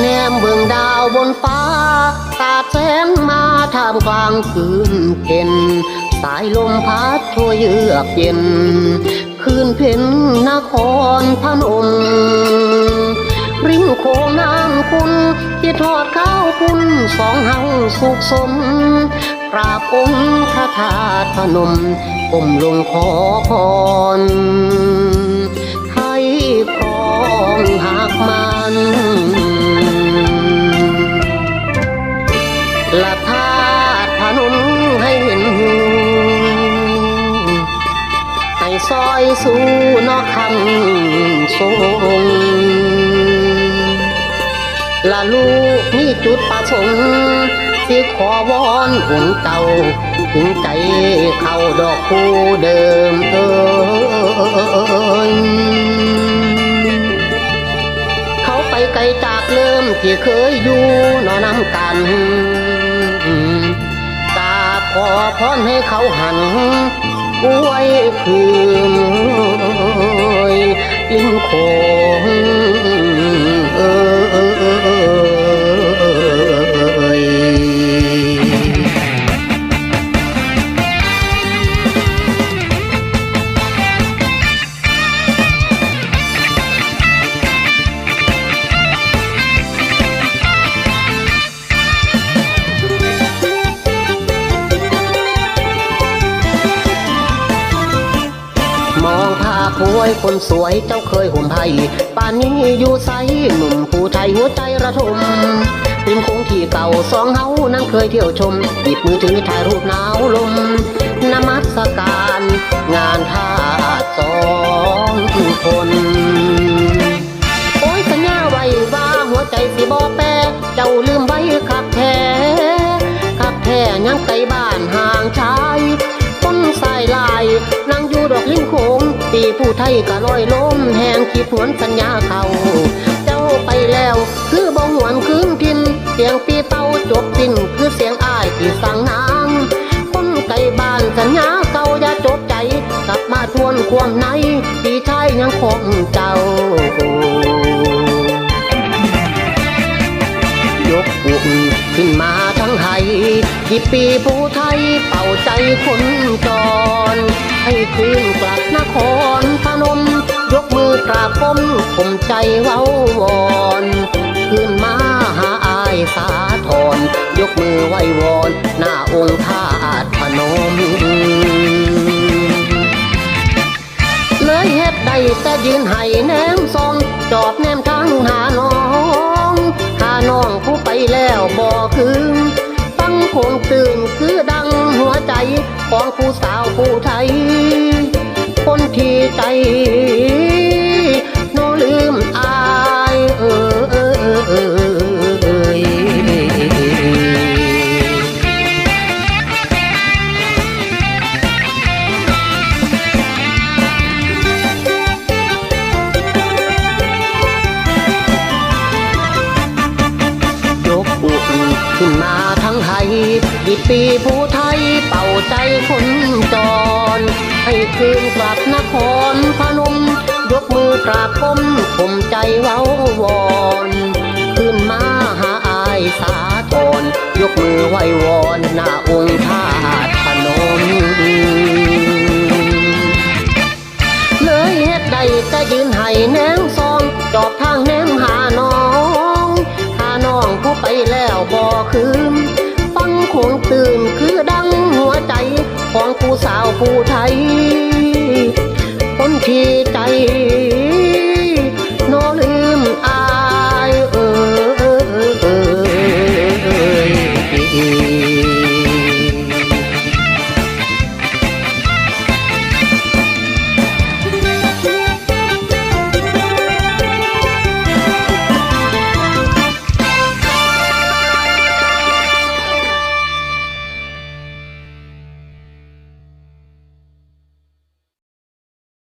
แนมเบื้องดาวบนฟ้า ตาแสงมาท่ามกลางคืนเพ็นสายลมพัดช่วยเยือกเย็น คืนเพ็ญนครพนมริมโคงน้ำคุณที่ทอดข้าวปุ้นสองเฮาสุขสมกราบองค์พระธาตุพนมก้มลงขอพร ซอยสู่นอกคำทรงละลูกมีจุดประสงค์สิขอวอนหุ่นเก่าถึงใจเข้าดอกคู่เดิมเอ่ยเขาไปไกลจากเริ่มที่เคยอยู่นอนน้ำกันกราบขอพรให้เขาหัน อวยคืนลิ้มโคง หวยคนสวยเจ้าเคยห่มไทยป่านนี้อยู่ไซหนุ่มผู้ไทยหัวใจระทมริมโค้งที่เก่าสองเฮานั้นเคยเที่ยวชมหยิบมือถือถ่ายรูปหนาวลมนมัสการ งานท่าสองคนโอ้ยสัญญาไว้ว่าหัวใจสิบอแปรเจ้าลืมไว้ขับแท้ขับแท้ยังไกลบ้านห่างชายต้นสายลายนั่งอยู่ดอกลิ้นโขง ตีผู้ไทยก็ลอยล้มแหงคิดหวนสัญญาเขาเจ้าไปแล้วคือบ่หวนคืนทิน เสียงปีเป้าจบสิ้นคือเสียงอ้ายที่สั่งนางคนไกลบ้านสัญญาเก่าอย่าจบใจ กลับมาทวนความในพี่ชายยังคงเจ้ายกอุ่นขึ้นมาทั้งไทยหยิบปีผู้ไทยเป่าใจคนจร ให้คืนกลับนครพนมยก มือกราบก้มข่มใจเว้าวอนคืนมาหาอายสาทรยกมือไหว้วอน หน้าองค์ธาตุพนมเลยเฮ็ดได้แต่ยืนให้แนมซองจอบแนมทางหาน้องหาน้องผู้ไปแล้วบ่คืนฟังคงตื่นคือดังหัวใจของผู้สาวผู้ไทย คนที่ใจ ปีผู้ไทยเป่าใจคนจร ให้คืนกลับนครพนม ยกมือกราบก้มข่มใจเว้าวอนขึ้นมาหาอายสาทรยกมือไหว้วอนหน้าองค์ธาตุพนมเลยเฮ็ดได้แต่ยืนให้แนงซองจอบทางแนมหาน้อง หาน้องผู้ไปแล้วบ่คืน สาวผู้ไทยคนที่ใจ